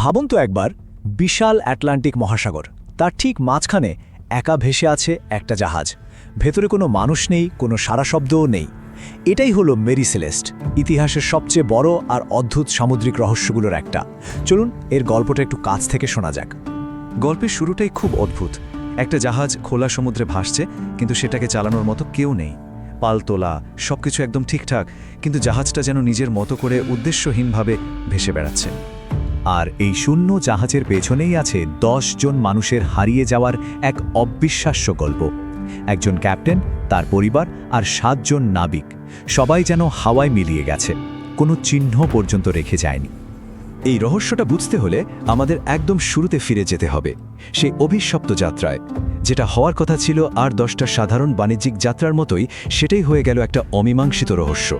ভাবুন তো একবার, বিশাল অ্যাটলান্টিক মহাসাগর, তার ঠিক মাঝখানে একা ভেসে আছে একটা জাহাজ। ভেতরে কোনো মানুষ নেই, কোনো সারা শব্দও নেই। এটাই হলো মেরি সেলেস্ট, ইতিহাসের সবচেয়ে বড় আর অদ্ভুত সামুদ্রিক রহস্যগুলোর একটা। চলুন, এর গল্পটা একটু কাছ থেকে শোনা যাক। গল্পের শুরুটাই খুব অদ্ভুত। একটা জাহাজ খোলা সমুদ্রে ভাসছে, কিন্তু সেটাকে চালানোর মতো কেউ নেই। পালতোলা সবকিছু একদম ঠিকঠাক, কিন্তু জাহাজটা যেন নিজের মতো করে উদ্দেশ্যহীনভাবে ভেসে বেড়াচ্ছে। আর এই শূন্য জাহাজের পেছনেই আছে দশ জন মানুষের হারিয়ে যাওয়ার এক অবিশ্বাস্য গল্প। একজন ক্যাপ্টেন, তার পরিবার আর সাতজন নাবিক, সবাই যেন হাওয়ায় মিলিয়ে গেছে, কোনো চিহ্ন পর্যন্ত রেখে যায়নি। এই রহস্যটা বুঝতে হলে আমাদের একদম শুরুতে ফিরে যেতে হবে সেই অভিশপ্ত যাত্রায়। যেটা হওয়ার কথা ছিল আর দশটা সাধারণ বাণিজ্যিক যাত্রার মতোই, সেটাই হয়ে গেল একটা অমীমাংসিত রহস্য।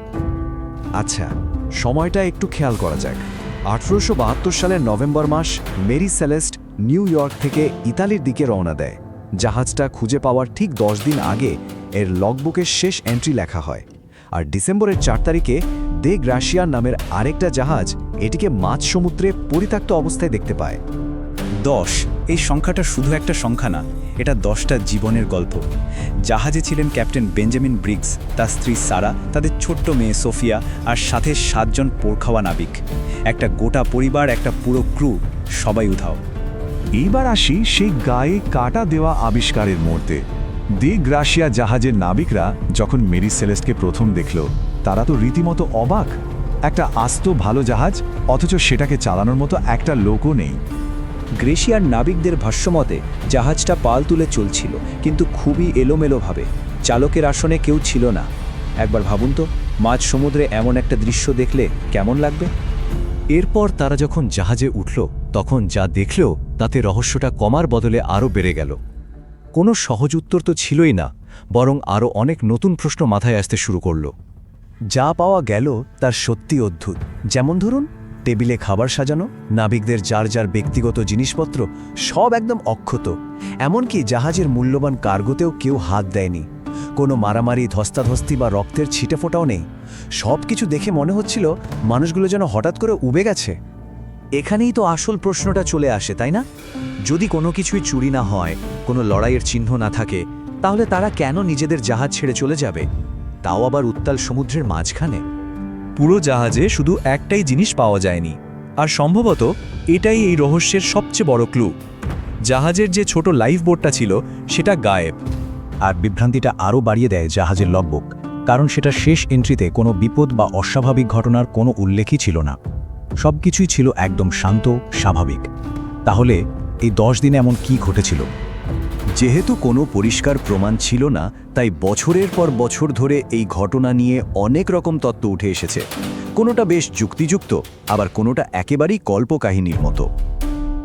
আচ্ছা সময়টা একটু খেয়াল করা যাক। আঠেরোশো বাহাত্তর সালের নভেম্বর মাস মেরি সেলেস্ট নিউ ইয়র্ক থেকে ইতালির দিকে রওনা দেয়। জাহাজটা খুঁজে পাওয়ার ঠিক দশ দিন আগে এর লগবুকের শেষ এন্ট্রি লেখা হয়। আর ডিসেম্বরের চার তারিখে দে গ্রাসিয়ার নামের আরেকটা জাহাজ এটিকে মাছ সমুদ্রে পরিত্যক্ত অবস্থায় দেখতে পায়। দশ। এই সংখ্যাটা শুধু একটা সংখ্যা না, এটা দশটা জীবনের গল্প। জাহাজে ছিলেন ক্যাপ্টেন বেঞ্জামিন ব্রিগস, তার স্ত্রী সারা, তাদের ছোট্ট মেয়ে সোফিয়া আর সাথে সাতজন পোরখাওয়া নাবিক। একটা গোটা পরিবার, একটা পুরো ক্রু, সবাই উধাও। এইবার আসি সেই গায়ে কাটা দেওয়া আবিষ্কারের মুহূর্তে। দি গ্রাসিয়া জাহাজের নাবিকরা যখন মেরি সেলেস্টকে প্রথম দেখল, তারা তো রীতিমতো অবাক। একটা আস্ত ভালো জাহাজ, অথচ সেটাকে চালানোর মতো একটা লোকও নেই। গ্রেশিয়ার নাবিকদের ভাষ্যমতে, জাহাজটা পাল তুলে চলছিল, কিন্তু খুবই এলোমেলোভাবে। চালকের আসনে কেউ ছিল না। একবার ভাবুন তো, মাঝ সমুদ্রে এমন একটা দৃশ্য দেখলে কেমন লাগবে? এরপর তারা যখন জাহাজে উঠল, তখন যা দেখল, তাতে রহস্যটা কমার বদলে আরও বেড়ে গেল। কোনো সহজ উত্তর তো ছিলই না, বরং আরও অনেক নতুন প্রশ্ন মাথায় আসতে শুরু করল। যা পাওয়া গেল তার সত্যি অদ্ভুত। যেমন ধরুন টেবিলে খাবার সাজানো, নাবিকদের যার যার ব্যক্তিগত জিনিসপত্র সব একদম অক্ষত। এমনকি জাহাজের মূল্যবান কার্গোতেও কেউ হাত দেয়নি। কোনো মারামারি, ধস্তাধস্তি বা রক্তের ছিটে ফোটাও নেই। সব কিছু দেখে মনে হচ্ছিল মানুষগুলো যেন হঠাৎ করে উবে গেছে। এখানেই তো আসল প্রশ্নটা চলে আসে, তাই না? যদি কোনো কিছুই চুরি না হয়, কোনো লড়াইয়ের চিহ্ন না থাকে, তাহলে তারা কেন নিজেদের জাহাজ ছেড়ে চলে যাবে? তাও আবার উত্তাল সমুদ্রের মাঝখানে। পুরো জাহাজে শুধু একটাই জিনিস পাওয়া যায়নি। আর সম্ভবত এটাই এই রহস্যের সবচেয়ে বড় ক্লু। জাহাজের যে ছোট লাইফ বোটটা ছিল, সেটা গায়েব। আর বিভ্রান্তিটা আরও বাড়িয়ে দেয় জাহাজের লগবুক কারণ সেটা শেষ এন্ট্রিতে কোনো বিপদ বা অস্বাভাবিক ঘটনার কোনো উল্লেখই ছিল না। সবকিছুই ছিল একদম শান্ত, স্বাভাবিক। তাহলে এই দশ দিনে এমন কি ঘটেছিল? যেহেতু কোনো পরিষ্কার প্রমাণ ছিল না, তাই বছরের পর বছর ধরে এই ঘটনা নিয়ে অনেক রকম তত্ত্ব উঠে এসেছে। কোনোটা বেশ যুক্তিযুক্ত, আবার কোনোটা একেবারেই কল্পকাহিনীর মতো।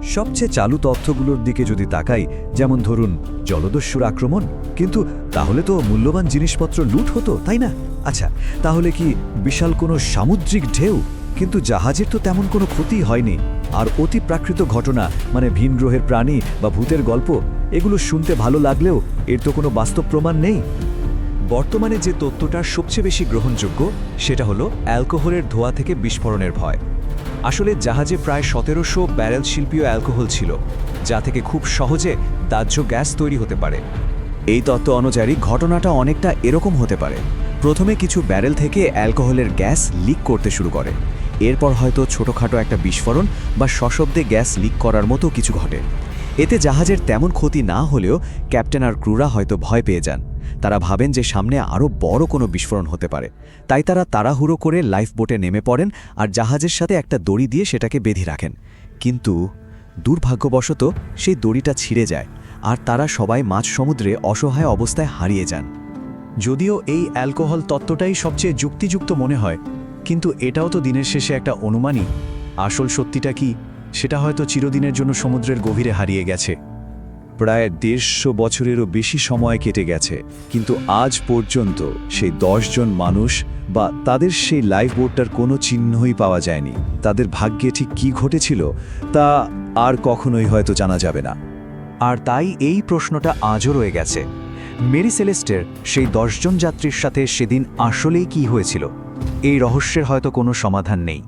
সবচেয়ে চালু তথ্যগুলোর দিকে যদি তাকাই, যেমন ধরুন, জলদস্যুর আক্রমণ, কিন্তু তাহলে তো মূল্যবান জিনিসপত্র লুট হতো, তাই না? আচ্ছা তাহলে কি বিশাল কোনো সামুদ্রিক ঢেউ? কিন্তু জাহাজের তো তেমন কোনো ক্ষতি হয়নি। আর অতি প্রাকৃত ঘটনা মানে ভিনগ্রহের প্রাণী বা ভূতের গল্প এগুলো শুনতে ভালো লাগলেও এর তো কোনো বাস্তব প্রমাণ নেই। বর্তমানে যে তথ্যটা সবচেয়ে বেশি গ্রহণযোগ্য, সেটা হলো অ্যালকোহলের ধোয়া থেকে বিস্ফোরণের ভয়। আসলে জাহাজে প্রায় সতেরোশো ব্যারেল শিল্পীয় অ্যালকোহল ছিল, যা থেকে খুব সহজে দাহ্য গ্যাস তৈরি হতে পারে। এই তত্ত্ব অনুযায়ী ঘটনাটা অনেকটা এরকম হতে পারে। প্রথমে কিছু ব্যারেল থেকে অ্যালকোহলের গ্যাস লিক করতে শুরু করে। এরপর হয়তো ছোটোখাটো একটা বিস্ফোরণ বা সশব্দে গ্যাস লিক করার মতো কিছু ঘটে। এতে জাহাজের তেমন ক্ষতি না হলেও ক্যাপ্টেন আর ক্রুরা হয়তো ভয় পেয়ে যান। তারা ভাবেন যে সামনে আরও বড় কোনো বিস্ফোরণ হতে পারে। তাই তারা তাড়াহুড়ো করে লাইফ বোটে নেমে পড়েন আর জাহাজের সাথে একটা দড়ি দিয়ে সেটাকে বেঁধে রাখেন। কিন্তু দুর্ভাগ্যবশত সেই দড়িটা ছিঁড়ে যায় আর তারা সবাই মাঝ সমুদ্রে অসহায় অবস্থায় হারিয়ে যান। যদিও এই অ্যালকোহল তত্ত্বটাই সবচেয়ে যুক্তিযুক্ত মনে হয়, কিন্তু এটাও তো দিনের শেষে একটা অনুমানই। আসল সত্যিটা কি? সেটা হয়তো চিরদিনের জন্য সমুদ্রের গভীরে হারিয়ে গেছে। প্রায় দেড়শো বছরেরও বেশি সময় কেটে গেছে, কিন্তু আজ পর্যন্ত সেই জন মানুষ বা তাদের সেই লাইফ বোটটার কোনো চিহ্নই পাওয়া যায়নি। তাদের ভাগ্যে ঠিক কী ঘটেছিল, তা আর কখনোই হয়তো জানা যাবে না। আর তাই এই প্রশ্নটা আজও রয়ে গেছে। মেরি সেলেস্টের সেই দশজন যাত্রীর সাথে সেদিন আসলেই কি হয়েছিল? এই রহস্যের হয়তো কোনো সমাধান নেই।